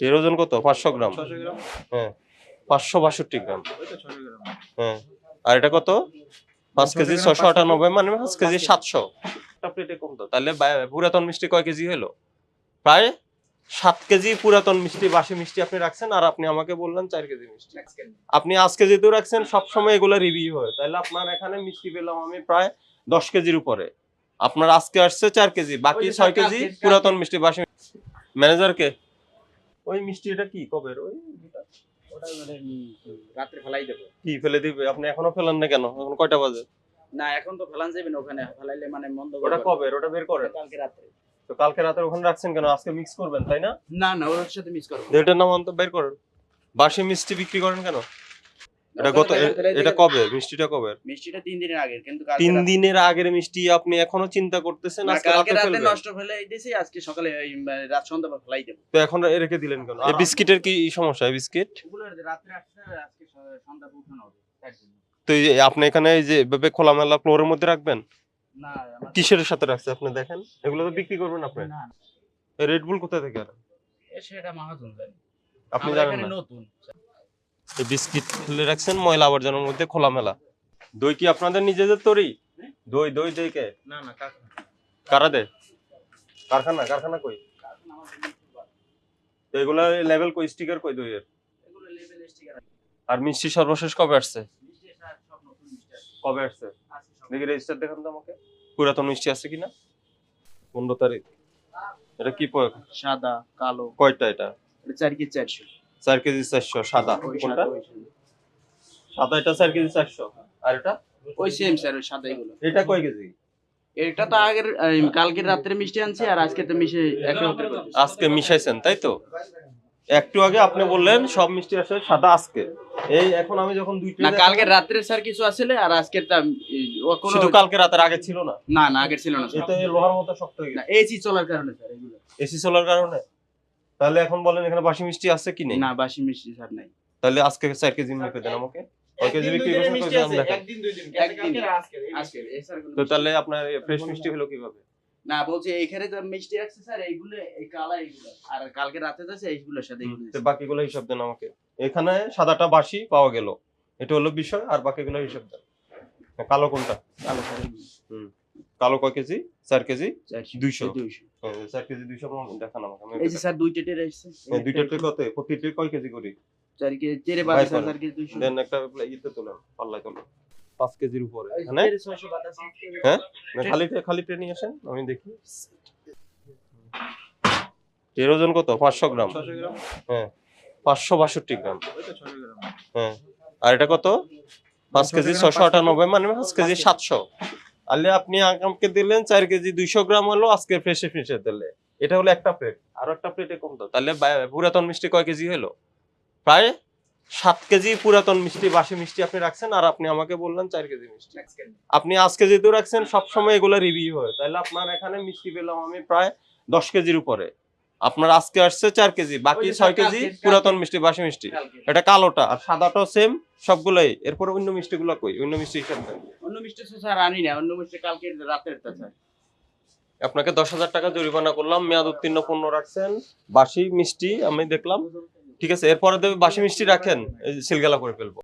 এর ওজন কত? পাঁচশো গ্রাম। হ্যাঁ। পাঁচশো বাষট্টি গ্রাম। হ্যাঁ। আর এটা কত? পাঁচ কেজি ছশো আটানব্বই মানে পাঁচ কেজি। সাতশো। প্লেটে তাহলে পুরাতন মিষ্টি কয় কেজি হলো? প্রায় সাত কেজি পুরাতন মিষ্টি বাসি মিষ্টি আপনি রাখছেন আর আপনি আমাকে বললেন চার কেজি মিষ্টি। আপনি আজকে যেহেতু রাখছেন সবসময় এগুলো রিভিউ হয়। তাহলে আপনার এখানে মিষ্টি পেলাম আমি প্রায় দশ কেজির উপরে। আপনার আজকে আসছে চার কেজি বাকি ছয় কেজি পুরাতন মিষ্টি বাসি ম্যানেজার কে ওই মিষ্টি এটা কি? কবে ওই ওটা মানে রাত্রে ফেলাই দেবো। কি ফেলে দিবে? আপনি এখনও ফেলেন না কেন? এখন কয়টা বাজে? না এখন তো ফেলান যাবে না ওখানে। ফেলাইলে মানে মন্দ ওটা কবে ওটা বের করেন। কালকে রাত্রে। তো কালকে রাতে ওখানে রাখছেন কেন? আজকে মিক্স করবেন তাই না? না না ওর সাথে মিস করব। এটার নাম অন্ত বের করেন। বাসি মিষ্টি বিক্রি করেন কেন? এটা গত এটা কবে? মিষ্টিটা কবে? মিষ্টিটা তিন দিনের আগে কিন্তু তিন দিনের আগের মিষ্টি আপনি এখনও চিন্তা করতেছেন আজকে রাতে রাতে নষ্ট ফেলে দিয়েছি আজকে সকালে মানে, রাত সন্ধ্যা ফেলাই দেবো। তো এখন রেখে দিলেন কেন? এই বিস্কিটের কি সমস্যা এই বিস্কিট? আসছে আজকে সন্ধ্যা উঠানো হবে তো আপনি এখানে এই যে এভাবে খোলামেলা ফ্লোরের মধ্যে রাখবেন? না কিসের সাথে রাখছে আপনি দেখেন? এগুলো তো বিক্রি করবেন আপনি। না রেড বুল কোথা থেকে? এ সেটা মাহাজন জানি। আপনি জানেন না? নতুন। এই বিস্কিট ফেলে রাখছেন ময়লা আবর্জনার মধ্যে খোলামেলা। দই কি আপনাদের নিজেদের তৈরি? দই দই দই কে? না না কারা দে কারখানা কারখানা কই? তো এগুলা লেভেল কই স্টিকার কই দইয়ের? আর মিষ্টি সর্বশেষ কবে আসছে? কবে আসছে? দেখি রেজিস্টার দেখান তো আমাকে। পুরাতন মিষ্টি আছে কিনা? পনেরো তারিখ। এটা কি সাদা কালো। কয়টা এটা? এটা চার কেজি চারশো। চার কেজি চারশো সাদা কোনটা? সাদা, এটা চার কেজি চারশো আর এটা? ওই সেম স্যার ওই সাদা এগুলো। এটা কয় কেজি? এটা তো আগের রাত্রে মিষ্টি আনছি আর আজকে তো মিশে আজকে মিশাইছেন তাই তো? একটু আগে আপনি বললেন সব মিষ্টি আসে সাদা আজকে। এই এখন আমি যখন দুইটা না কালকের রাত্রে স্যার কিছু আসলে আর তা কোনো শুধু কালকে রাতের আগে ছিল না? না না আগের ছিল না এটা লোহার মতো শক্ত হয়ে না গেছে। এসি চলার কারণে স্যার এগুলো। এসি চলার কারণে? তাহলে এখন বলেন এখানে বাসি মিষ্টি আছে কি নেই? না বাসি মিষ্টি স্যার নাই। তাহলে আজকে চার কেজি মেপে দেন আমাকে। তো তাহলে আপনার ফ্রেশ মিষ্টি হলো কীভাবে? না বলছি এখানে তো মিষ্টি আছে স্যার এইগুলো এই কালা এইগুলো। আর কালকে রাতে আছে এইগুলোর সাথে এইগুলো তো বাকিগুলো হিসাব দেন আমাকে। এখানে সাদাটা বাসি পাওয়া গেল। এটা হলো বিষয় আর বাকিগুলো হিসাব দেন। কালো কোনটা? কালো স্যার কালো কয় কেজি? চার কেজি। দুইশো। দুইশো। হ্যাঁ, কেজি দুইশো দেখান আমাকে এই যে স্যার দুইটা টের আসছে হ্যাঁ, দুইটাতে কত? প্রতিটি কয় কেজি করি? চার কেজি চেরে ভাই বাকি স্যার বলেন। চার কেজি দুইশো। দেন একটা ইতে তোলেন পাল্লায় তোলেন। পাঁচ কেজির উপরে। এই এখানে চেরে ছয়শো বাতাস। হ্যাঁ? খালি খালি ট্রেনে আসেন আমি দেখি। এর ওজন কত? পাঁচশো গ্রাম। হ্যাঁ পাঁচশো বাষট্টি গ্রাম। হ্যাঁ আর এটা কত? পাঁচ কেজি ছশো আটানব্বই মানে পাঁচ কেজি। সাতশো। তাহলে আপনি আমাকে দিলেন চার কেজি দুইশো গ্রাম হলো আজকে ফ্রেশে ফ্রেশে দিলে। এটা হলো একটা প্লেট আর একটা প্লেটে কম তো তাহলে পুরাতন মিষ্টি কয় কেজি হলো? প্রায় সাত কেজি পুরাতন মিষ্টি বাসি মিষ্টি আপনি রাখছেন আর আপনি আমাকে বললেন চার কেজি মিষ্টি। আপনি আজকে যেহেতু রাখছেন সবসময় এগুলো রিভিউ হয়। তাহলে আপনার এখানে মিষ্টি পেলাম আমি প্রায় দশ কেজির উপরে। আপনার আজকে আসছে চার কেজি বাকি ছয় কেজি পুরাতন মিষ্টি বাসি মিষ্টি। এটা কালোটা আর সাদাটাও সেম সবগুলোই। এরপরে অন্য মিষ্টিগুলো কই? অন্য মিষ্টি হিসাব মিষ্টি তো স্যার আনি না অন্য মিষ্টি কালকে রাতের টা স্যার আপনাকে দশ হাজার টাকা জরিমানা করলাম, মেয়াদ উত্তীর্ণ পণ্য রাখছেন, বাসি মিষ্টি আমি দেখলাম। ঠিক আছে, এরপরে বাসি মিষ্টি রাখেন সিলগালা করে ফেলব।